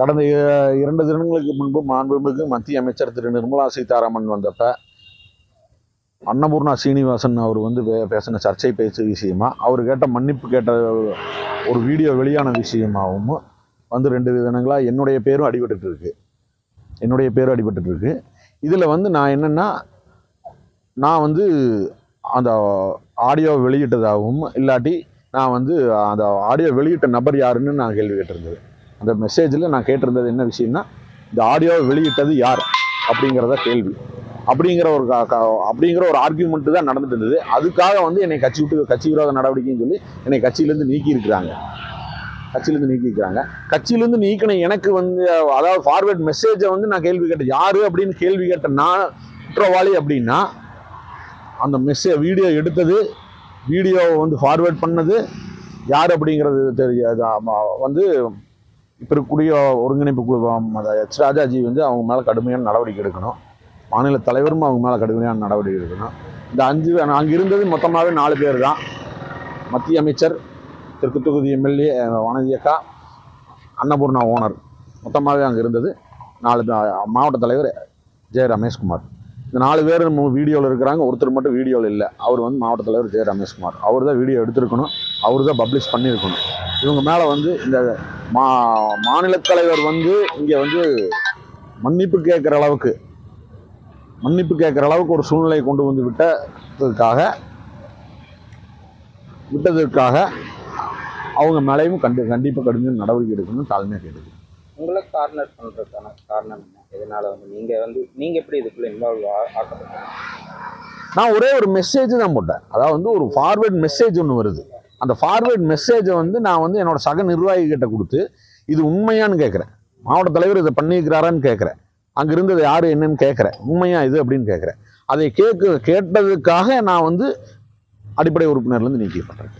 கடந்த இ- இரண்டு தினங்களுக்கு முன்பு மாண்புமிகு மத்திய அமைச்சர் திரு நிர்மலா சீதாராமன் வந்தப்ப அன்னபூர்ணா சீனிவாசன் அவர் வந்து பே- பேசின சர்ச்சை பேச்சு விஷயமா அவர் கேட்ட மன்னிப்பு கேட்ட ஒரு வீடியோ வெளியான விஷயமாகவும் வந்து ரெண்டு தினங்களாக என்னுடைய பேரும் அடிபட்டுட்டு இருக்கு என்னுடைய பேரும் அடிபட்டுட்டு இருக்கு இதில் வந்து நான் என்னென்னா நான் வந்து அந்த ஆடியோ வெளியிட்டதாகவும் இல்லாட்டி நான் வந்து அந்த ஆடியோ வெளியிட்ட நபர் யாருன்னு நான் கேள்வி கேட்டிருந்தது. அந்த மெசேஜில் நான் கேட்டிருந்தது என்ன விஷயம்னா இந்த ஆடியோவை வெளியிட்டது யார் அப்படிங்கிறத கேள்வி. அப்படிங்கிற ஒரு கா- அப்படிங்கிற ஒரு ஆர்கியூமெண்ட் தான் நடந்துட்டு இருந்தது. அதுக்காக வந்து என்னை கட்சி விட்டு கட்சி விரோத நடவடிக்கைன்னு சொல்லி என்னை கட்சியிலேருந்து நீக்கி இருக்கிறாங்க கட்சியிலேருந்து நீக்கிக்கிறாங்க கட்சியிலேருந்து நீக்கின எனக்கு வந்து அதாவது ஃபார்வேர்ட் மெசேஜை வந்து நான் கேள்வி கேட்டேன். யார் அப்படின்னு கேள்வி கேட்ட நான் குற்றவாளி அப்படின்னா அந்த மெசே வீடியோ எடுத்தது வீடியோவை வந்து ஃபார்வேர்ட் பண்ணது யார் அப்படிங்கிறது தெரியாது. வந்து இப்போ இருக்கக்கூடிய ஒருங்கிணைப்பு குழு அந்த எச் ராஜாஜி வந்து அவங்க மேலே கடுமையான நடவடிக்கை எடுக்கணும். மாநில தலைவரும் அவங்க மேலே கடுமையான நடவடிக்கை எடுக்கணும். இந்த அஞ்சு அங்கே இருந்தது மொத்தமாகவே நாலு பேர் தான் மத்திய அமைச்சர் தெற்கு தொகுதி எம்எல்ஏ வானதி அக்கா அன்னபூர்ணா ஓனர். மொத்தமாகவே அங்கே இருந்தது நாலு மாவட்ட தலைவர் ஜெய ரமேஷ்குமார். இந்த நாலு பேர் வீடியோவில் இருக்கிறாங்க. ஒருத்தர் மட்டும் வீடியோவில் இல்லை. அவர் வந்து மாவட்ட தலைவர் ஜெய ரமேஷ்குமார். அவர் தான் வீடியோ எடுத்திருக்கணும். அவர் தான் பப்ளிஷ் பண்ணியிருக்கணும். இவங்க மேலே வந்து இந்த மா மாநில தலைவர் வந்து இங்கே வந்து மன்னிப்பு கேட்குற அளவுக்கு மன்னிப்பு கேட்குற அளவுக்கு ஒரு சூழ்நிலையை கொண்டு வந்து விட்டதுக்காக விட்டதற்காக அவங்க மேலேயும் கண்டு கண்டிப்பாக கடுமையான நடவடிக்கை எடுக்கணும்னு தாழ்மையாக கேட்டுது உங்களை கார்னர் பண்றதுக்கான காரணம் என்ன? இதனால வந்து நீங்க வந்து நீங்க எப்படி இதுக்குள்ள இன்வால்வ் ஆக்கப்பட்டீங்க? நான் ஒரே ஒரு மெசேஜ் தான் போட்டேன். அதாவது வந்து ஒரு ஃபார்வேர்ட் மெசேஜ் ஒன்று வருது. அந்த ஃபார்வேர்ட் மெசேஜை வந்து நான் வந்து என்னோட சக நிர்வாகி கிட்ட கொடுத்து இது உண்மையான்னு கேட்குறேன். மாவட்ட தலைவர் இதை பண்ணியிருக்கிறாரான்னு கேட்குறேன். அங்கே இருந்தது யார் என்னன்னு கேட்குறேன். உண்மையா இது அப்படின்னு கேட்குறேன். அதை கேட்க கேட்டதுக்காக நான் வந்து அடிப்படை உறுப்பினர்லேருந்து நீக்கப்பட்டேன்